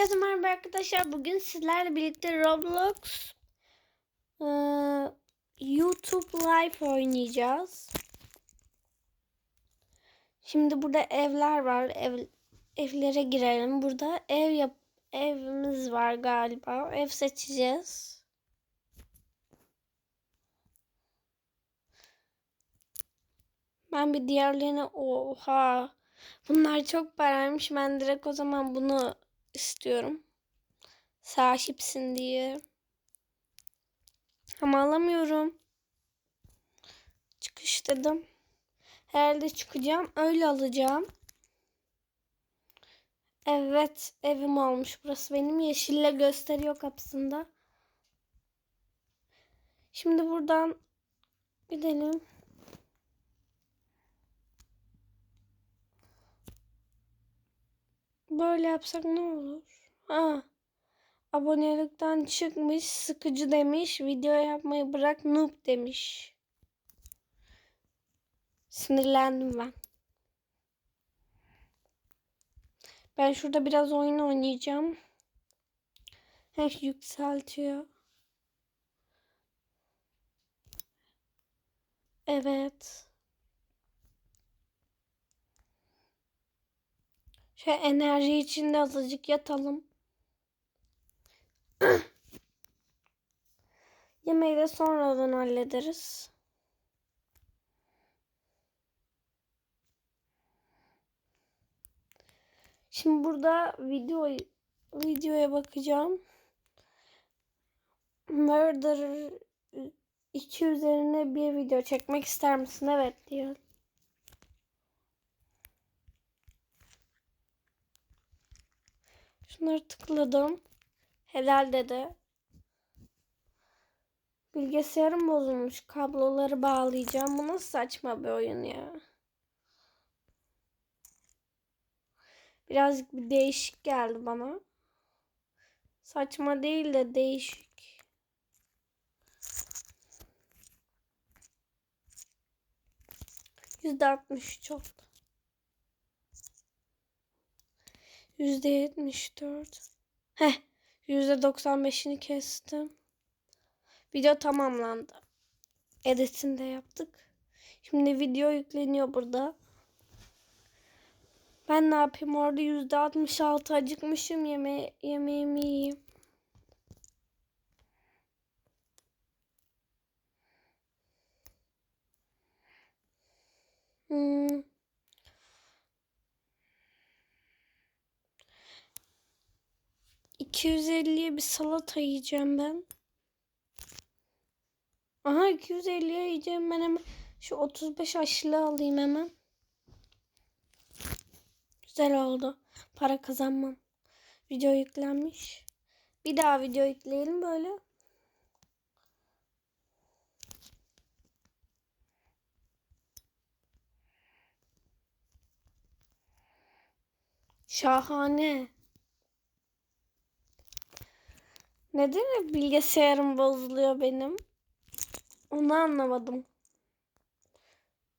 Herkese merhaba arkadaşlar. Bugün sizlerle birlikte Roblox e, YouTube Live oynayacağız. Şimdi burada evler var. Ev, evlere girelim. Burada ev yap evimiz var galiba. Ev seçeceğiz. Ben bir diğerlerine oha bunlar çok paraymış. Ben direkt o zaman bunu istiyorum. Sahipsin diye. Ama alamıyorum. Çıkış dedim. Herhalde çıkacağım. Öyle alacağım. Evet. Evim olmuş. Burası benim. Yeşille gösteriyor kapısında. Şimdi buradan gidelim. Böyle yapsak ne olur? Ha. Abonelikten çıkmış, sıkıcı demiş, video yapmayı bırak noob demiş. Sinirlendim ben. Ben şurada biraz oyun oynayacağım. Heh, yükseltiyor. Evet. Şey enerji içinde azıcık yatalım. Yemeği de sonradan hallederiz. Şimdi burada video videoya bakacağım. Murder 2 üzerine bir video çekmek ister misin? Evet diyor. Şunları tıkladım. Helal dedi. Bilgisayarım bozulmuş. Kabloları bağlayacağım. Bu nasıl saçma bir oyun ya. Birazcık bir değişik geldi bana. Saçma değil de değişik. Yüzde altmış üç oldu. Yüzde yetmiş dört. Heh. Yüzde doksan beşini kestim. Video tamamlandı. Editini de yaptık. Şimdi video yükleniyor burada. Ben ne yapayım orada yüzde altmış altı acıkmışım yeme yemeğimi yiyeyim. 250'ye bir salata yiyeceğim ben. Aha 250'ye yiyeceğim ben hemen. Şu 35 aşılı alayım hemen. Güzel oldu. Para kazanmam. Video yüklenmiş. Bir daha video yükleyelim böyle. Şahane. Neden bilgisayarım bozuluyor benim? Onu anlamadım.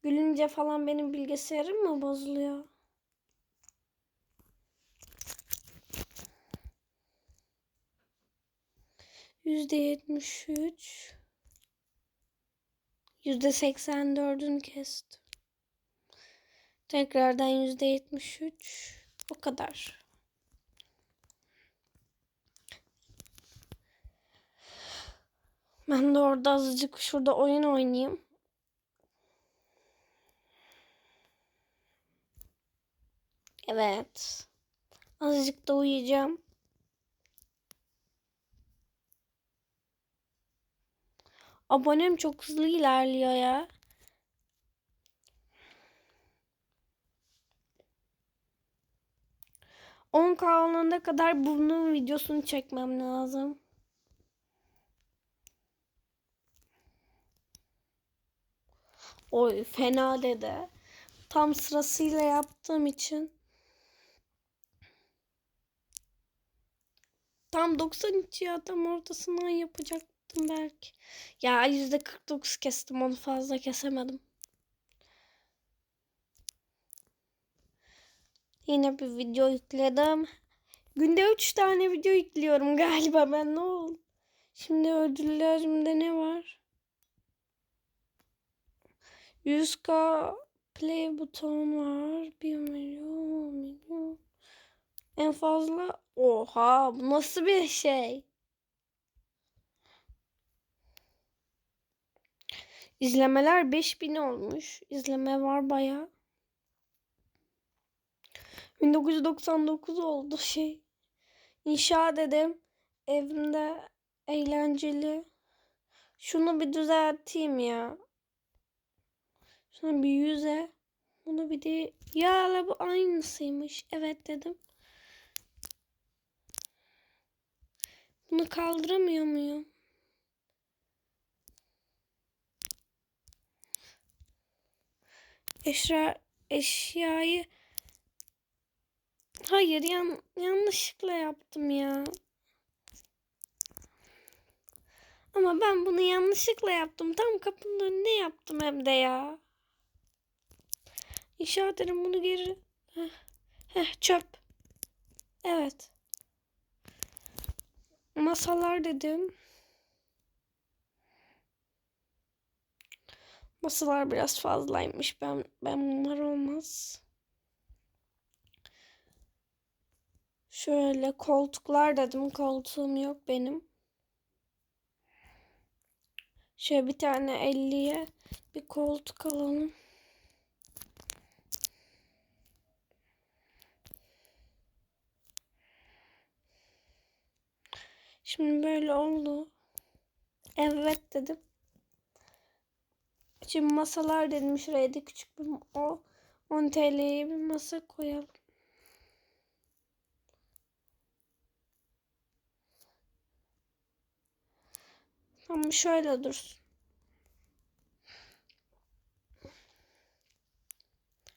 Gülünce falan benim bilgisayarım mı bozuluyor? Yüzde yetmiş üç. Yüzde seksen dördünü kestim. Tekrardan yüzde yetmiş üç. O kadar. Ben de orada azıcık şurada oyun oynayayım. Evet. Azıcık da uyuyacağım. Abonem çok hızlı ilerliyor ya. On kalana kadar bunun videosunu çekmem lazım. Oy fena dede. Tam sırasıyla yaptığım için. Tam 93 ya tam ortasından yapacaktım belki. Ya %49 kestim onu fazla kesemedim. Yine bir video yükledim. Günde 3 tane video yüklüyorum galiba ben ne oldu? Şimdi ödüllerimde ne var? 100k play buton var. 1 milyon milyon. En fazla oha bu nasıl bir şey? İzlemeler 5000 olmuş. İzleme var baya. 1999 oldu şey. İnşa dedim. Evimde eğlenceli. Şunu bir düzelteyim ya. Şunu bir yüze. Bunu bir de ya bu aynısıymış. Evet dedim. Bunu kaldıramıyor muyum? Eşya eşyayı Hayır yan, yanlışlıkla yaptım ya. Ama ben bunu yanlışlıkla yaptım. Tam kapının önünde yaptım hem de ya. İnşa ederim bunu geri. Heh, Heh, çöp. Evet. Masalar dedim. Masalar biraz fazlaymış. Ben ben bunlar olmaz. Şöyle koltuklar dedim. Koltuğum yok benim. Şöyle bir tane 50'ye bir koltuk alalım. Şimdi böyle oldu. Evet dedim. Şimdi masalar dedim. Şuraya da küçük bir o 10 TL'ye bir masa koyalım. Tamam şöyle dursun.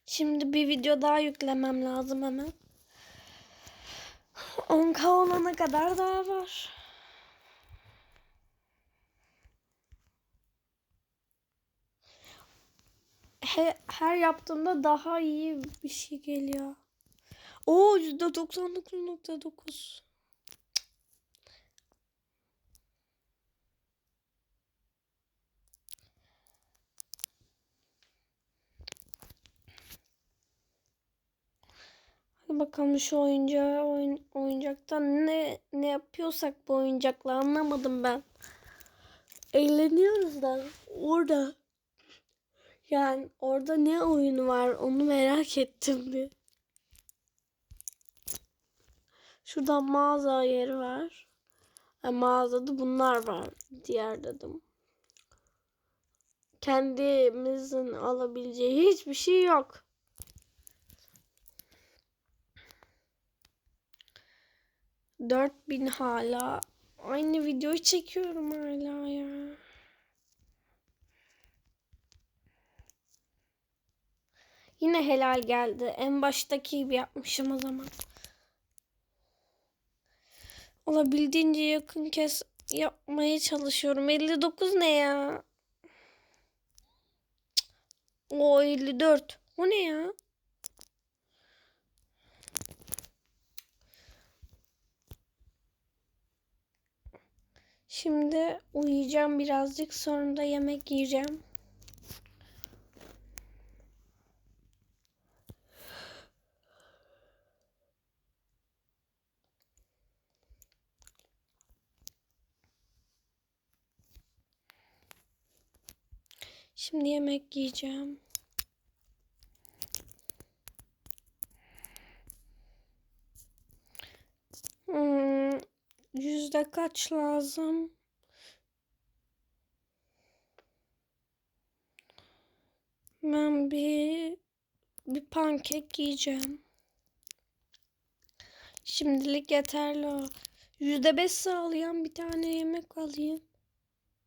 Şimdi bir video daha yüklemem lazım hemen. 10k olana kadar daha var. He, her yaptığımda daha iyi bir şey geliyor. Oo %99.9. Hadi bakalım şu oyuncağı oyun, oyuncaktan ne ne yapıyorsak bu oyuncakla anlamadım ben. Eğleniyoruz da orada. Yani orada ne oyunu var onu merak ettim bir. Şurada mağaza yeri var. Ha, mağazada bunlar var. Diğer dedim. Kendimizin alabileceği hiçbir şey yok. Dört bin hala. Aynı videoyu çekiyorum hala ya. Yine helal geldi. En baştaki gibi yapmışım o zaman. Olabildiğince yakın kes yapmaya çalışıyorum. 59 ne ya? O 54. O ne ya? Şimdi uyuyacağım birazcık sonra da yemek yiyeceğim. Şimdi yemek yiyeceğim. Hmm, yüzde kaç lazım? Ben bir bir pankek yiyeceğim. Şimdilik yeterli o. Yüzde beş sağlayan bir tane yemek alayım.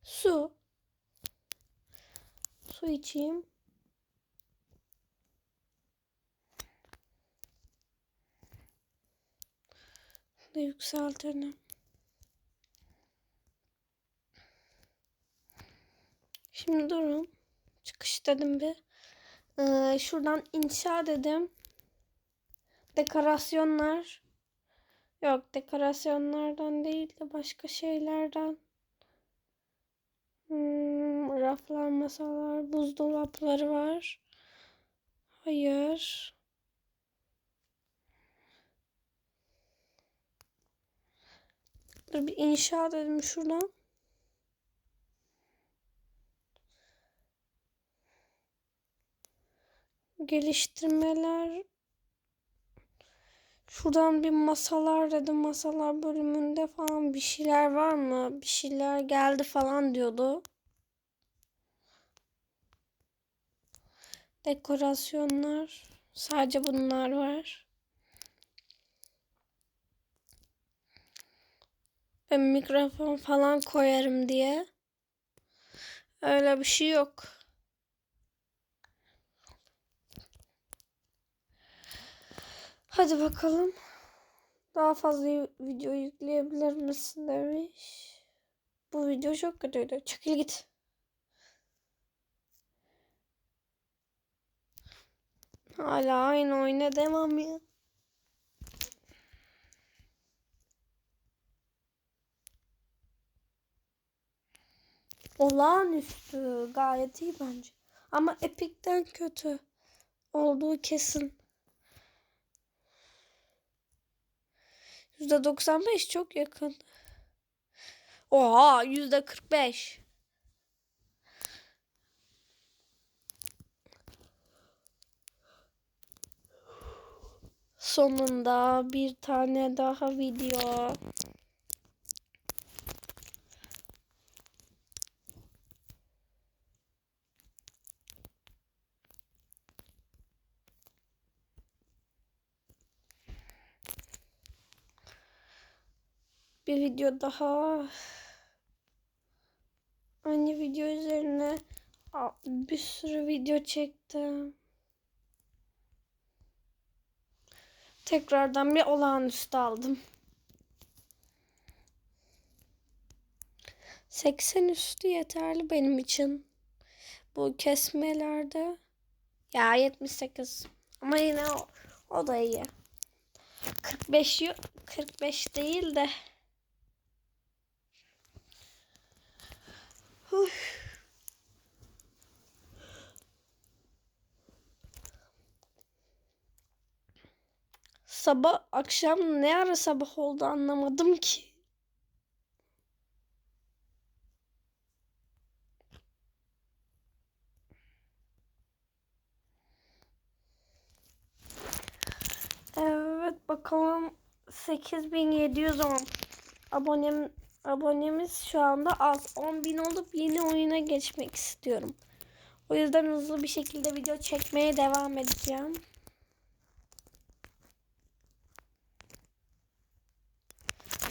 Su. Su içeyim. Da yükseltelim. Şimdi durun. Çıkış dedim bir. Ee, şuradan inşa dedim. Dekorasyonlar. Yok dekorasyonlardan değil de başka şeylerden. Hmm, raflar, masalar, buzdolapları var. Hayır. Dur bir inşa dedim şuradan. Geliştirmeler. Şuradan bir masalar dedim. Masalar bölümünde falan bir şeyler var mı? Bir şeyler geldi falan diyordu. Dekorasyonlar. Sadece bunlar var. Ben mikrofon falan koyarım diye. Öyle bir şey yok. Hadi bakalım. Daha fazla video yükleyebilir misin demiş. Bu video çok kötüydü. Çekil git. Hala aynı oyuna devam ya. Olağanüstü. Gayet iyi bence. Ama Epic'ten kötü. Olduğu kesin. %95 çok yakın. Oha %45. Sonunda bir tane daha video. Bir video daha. Aynı video üzerine bir sürü video çektim. Tekrardan bir olağanüstü aldım. 80 üstü yeterli benim için. Bu kesmelerde ya 78 ama yine o, o da iyi. 45 45 değil de Uf. Sabah akşam ne ara sabah oldu anlamadım ki. Evet bakalım 8710 abonem abonemiz şu anda az 10.000 olup yeni oyuna geçmek istiyorum. O yüzden hızlı bir şekilde video çekmeye devam edeceğim.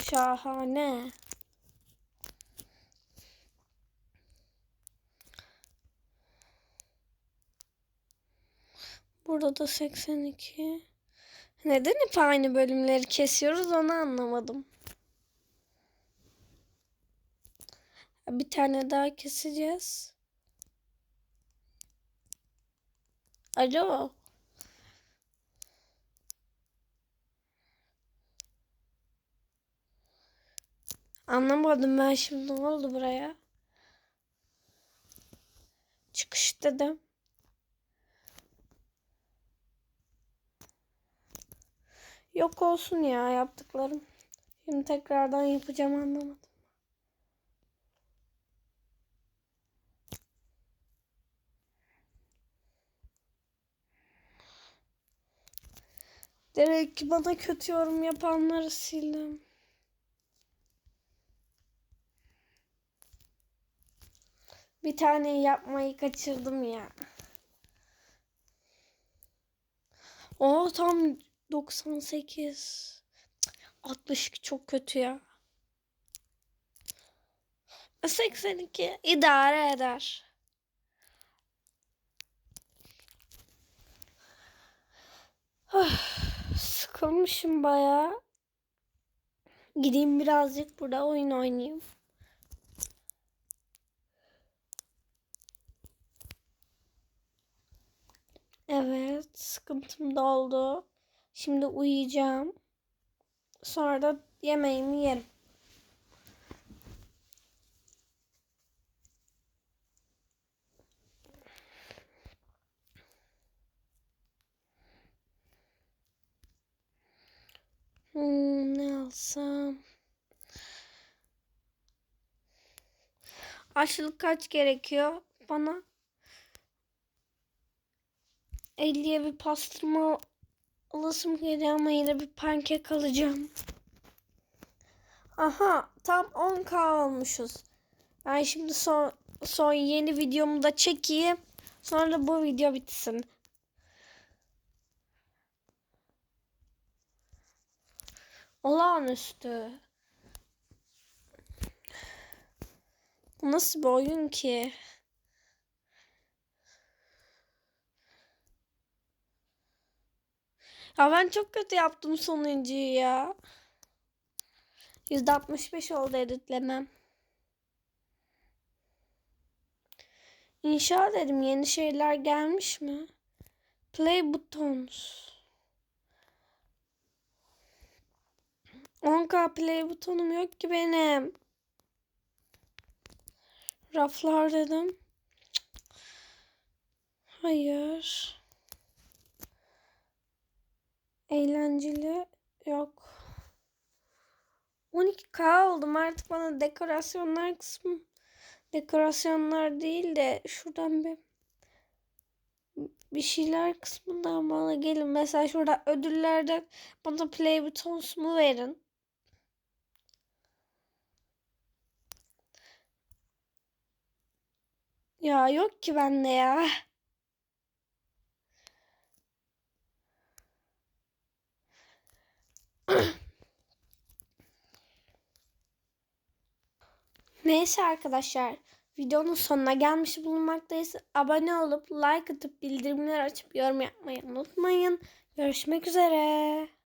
Şahane. Burada da 82. Neden hep aynı bölümleri kesiyoruz onu anlamadım. Bir tane daha keseceğiz. Alo. Anlamadım ben şimdi ne oldu buraya? Çıkış dedim. Yok olsun ya yaptıklarım. Şimdi tekrardan yapacağım anlamadım. Direkt bana kötü yorum yapanları sildim. Bir tane yapmayı kaçırdım ya. O tam 98. 62 çok kötü ya. 82 idare eder. Sıkılmışım baya. Gideyim birazcık burada oyun oynayayım. Evet, sıkıntım da oldu. Şimdi uyuyacağım. Sonra da yemeğimi yerim. Hmm, ne alsam? Açlık kaç gerekiyor bana? 50'ye bir pastırma alasım geliyor ama yine bir pankek alacağım. Aha tam 10k olmuşuz. Ben şimdi son, son yeni videomu da çekeyim. Sonra da bu video bitsin. Olağanüstü. Nasıl bir oyun ki? Ya ben çok kötü yaptım sonuncuyu ya. %65 oldu editlemem. İnşa dedim yeni şeyler gelmiş mi? Play buttons. 10k play butonum yok ki benim. Raflar dedim. Hayır. Eğlenceli yok. 12k oldum artık bana dekorasyonlar kısmı dekorasyonlar değil de şuradan bir bir şeyler kısmından bana gelin. Mesela şurada ödüllerden bana play buttons mu verin. Ya yok ki bende ya. Neyse arkadaşlar videonun sonuna gelmiş bulunmaktayız. Abone olup like atıp bildirimleri açıp yorum yapmayı unutmayın. Görüşmek üzere.